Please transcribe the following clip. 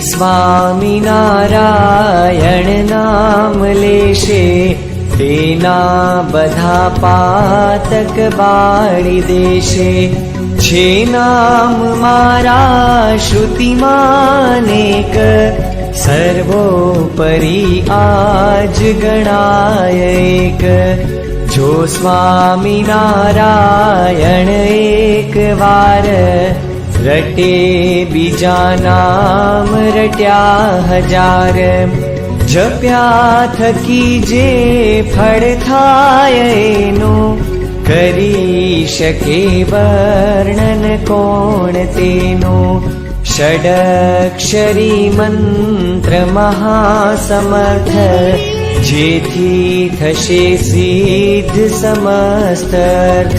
स्वामी नारायण नाम लेशे तेना बधा पातक देशे। नाम मारा श्रुतिमानेक सर्वोपरि आज गणो स्वामी नारायण एकवार रटे बीजानाम रट्या हार थायनो करी शके वर्णन कोण तेनो। षडक्षरी मन्त्र महासमर्थ। जेथी थशे सिद्ध समस्तर्थ